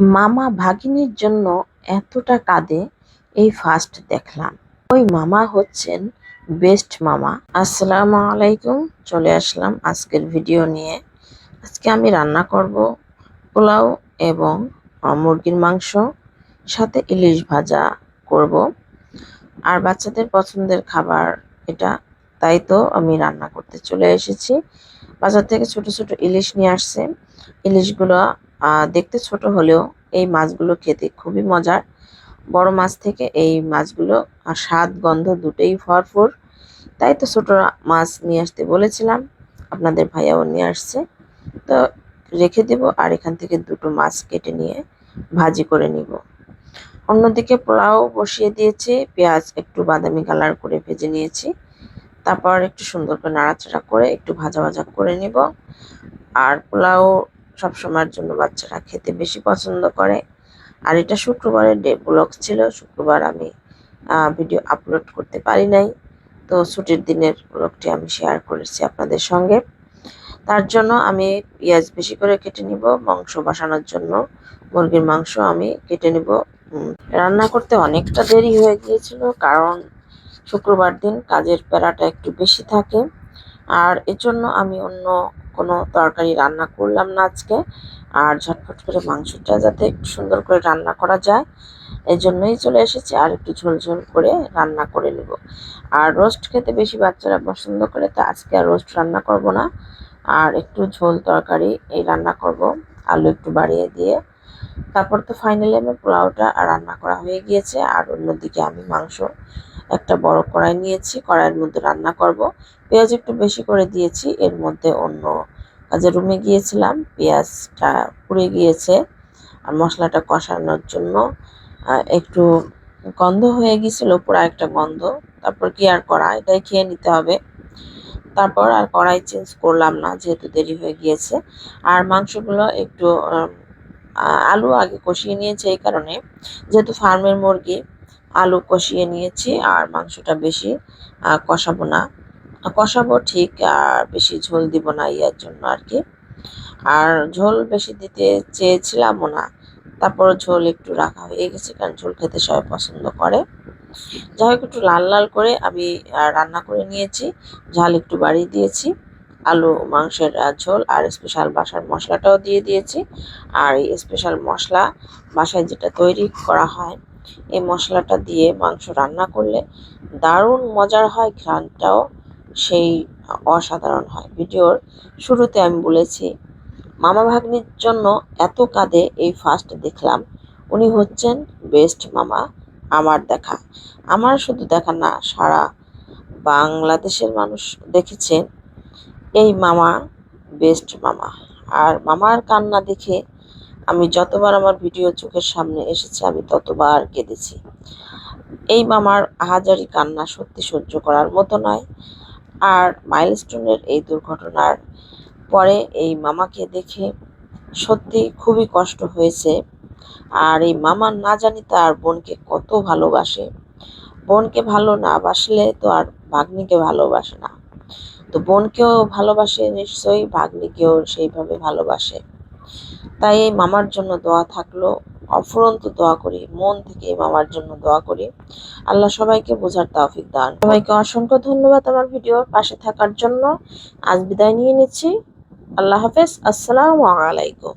মামা ভাগিনীর জন্য এতটা কাঁদে, এই ফার্স্ট দেখলাম। ওই মামা হচ্ছেন বেস্ট মামা। আসসালামু আলাইকুম, চলে আসলাম আজকের ভিডিও নিয়ে। আজকে আমি রান্না করব পোলাও এবং মুরগির মাংস, সাথে ইলিশ ভাজা করব। আর বাচ্চাদের পছন্দের খাবার এটা, তাই তো আমি রান্না করতে চলে এসেছি। বাজার থেকে ছোট ছোট ইলিশ নিয়ে আসছে। ইলিশগুলো দেখতে ছোট হলেও এই মাছগুলো খেতে খুবই মজার। বড় মাছ থেকে এই মাছগুলো স্বাদ, গন্ধ দুটোই ভরপুর। তাই তো ছোট মাছ নিয়ে আসতে বলেছিলাম, আপনাদের ভাইয়াও নিয়ে আসছে। তো রেখে দেব, আর এখান থেকে দুটো মাছ কেটে নিয়ে ভাজি করে নিব। অন্যদিকে পোলাও বসিয়ে দিয়েছি, পেঁয়াজ একটু বাদামি কালার করে ভেজে নিয়েছি। তারপর একটু সুন্দর করে নাড়াচাড়া করে একটু ভাজা ভাজা করে নিব। আর পোলাও সবসময়ের জন্য বাচ্চারা খেতে বেশি পছন্দ করে। আর এটা শুক্রবারের ডে ব্লগ ছিল, শুক্রবার আমি ভিডিও আপলোড করতে পারি নাই। তো ছুটির দিনের ব্লগটি আমি শেয়ার করেছি আপনাদের সঙ্গে। তার জন্য আমি পেঁয়াজ বেশি করে কেটে নিব, মাংস বসানোর জন্য। মুরগির মাংস আমি কেটে নিব। রান্না করতে অনেকটা দেরি হয়ে গিয়েছিল, কারণ শুক্রবার দিন কাজের প্যারাটা একটু বেশি থাকে। আর এর জন্য আমি অন্য কোনো তরকারি রান্না করলাম না আজকে। আর ঝটফট করে মাংসটা যাতে একটু সুন্দর করে রান্না করা যায়, এই জন্যই চলে এসেছি। আর একটু ঝোল ঝোল করে রান্না করে নেব। আর রোস্ট খেতে বেশি বাচ্চারা পছন্দ করে, তা আজকে আর রোস্ট রান্না করব না। আর একটু ঝোল তরকারি এই রান্না করব, আলু একটু বাড়িয়ে দিয়ে। তারপর তো ফাইনালি আমার পোলাওটা রান্না করা হয়ে গিয়েছে। আর অন্যদিকে আমি মাংস একটা বড় কড়াই নিয়েছি, কড়াইয়ের মধ্যে রান্না করব। পেঁয়াজ একটু বেশি করে দিয়েছি, এর মধ্যে অন্য কাজে রুমে গিয়েছিলাম, পেঁয়াজটা পুড়ে গিয়েছে আর মশলাটা কষানোর জন্য একটু গন্ধ হয়ে গিয়েছিল পুরো একটা গন্ধ। তারপর কি আর করা, এটাই খেয়ে নিতে হবে। তারপর আর কড়াই চেঞ্জ করলাম না, যেহেতু দেরি হয়ে গিয়েছে। আর মাংসগুলো একটু আলু আগে কষিয়ে নিয়েছে এই কারণে। যেহেতু ফার্মের মুরগি আলু কষিয়ে নিয়েছি আর মাংসটা বেশি কষাবো না। কষাবো ঠিক, আর বেশি ঝোল দিব না ইয়ার জন্য আর কি। আর ঝোল বেশি দিতে চেয়েছিলামও না, তারপর ঝোল একটু রাখা হয়ে গেছে কারণ ঝোল খেতে সবাই পছন্দ করে। যাই হোক, একটু লাল লাল করে আমি রান্না করে নিয়েছি। ঝাল একটু বাড়িয়ে দিয়েছি। আলু, মাংসের ঝোল আর স্পেশাল বাসার মশলাটাও দিয়ে দিয়েছি। আর এই স্পেশাল মশলা বাসায় যেটা তৈরি করা হয় এই মশলাটা দিয়ে মাংস রান্না করলে দারুণ মজার হয়, ঘ্রাণটাও সেই অসাধারণ হয়। ভিডিওর শুরুতে আমি বলেছি, মামা ভাগ্নির জন্য এত কাঁদে এই ফার্স্ট দেখলাম। উনি হচ্ছেন বেস্ট মামা আমার দেখা। আমার শুধু দেখা না, সারা বাংলাদেশের মানুষ দেখেছেন এই মামা বেস্ট মামা। আর মামার কান্না দেখে আমি যতবার আমার ভিডিও চোখের সামনে এসেছে, আমি ততবার কেঁদেছি। এই মামার আহাজারি কান্না সত্যি সহ্য করার মতো নয়। আর মাইলস্টোনের এই দুর্ঘটনার পরে এই মামাকে দেখে সত্যি খুবই কষ্ট হয়েছে। আর এই মামা না জানি তার বোনকে কত ভালোবাসে। বোনকে ভালো না বাসলে তো আর ভাগ্নিকে ভালোবাসে না। তো বোনকেও ভালোবাসে, নিশ্চয়ই ভাগ্নিকেও সেইভাবে ভালোবাসে। তাই এই মামার জন্য দোয়া থাকল। অফুরন্ত দোয়া করি, মন থেকে এই মামার জন্য দোয়া করি। আল্লাহ সবাইকে বোঝার তাফিক দান। সবাইকে অসংখ্য ধন্যবাদ আমার ভিডিওর পাশে থাকার জন্য। আজ বিদায় নিয়ে নিচ্ছি। আল্লাহ হাফেজ। আসসালামু আলাইকুম।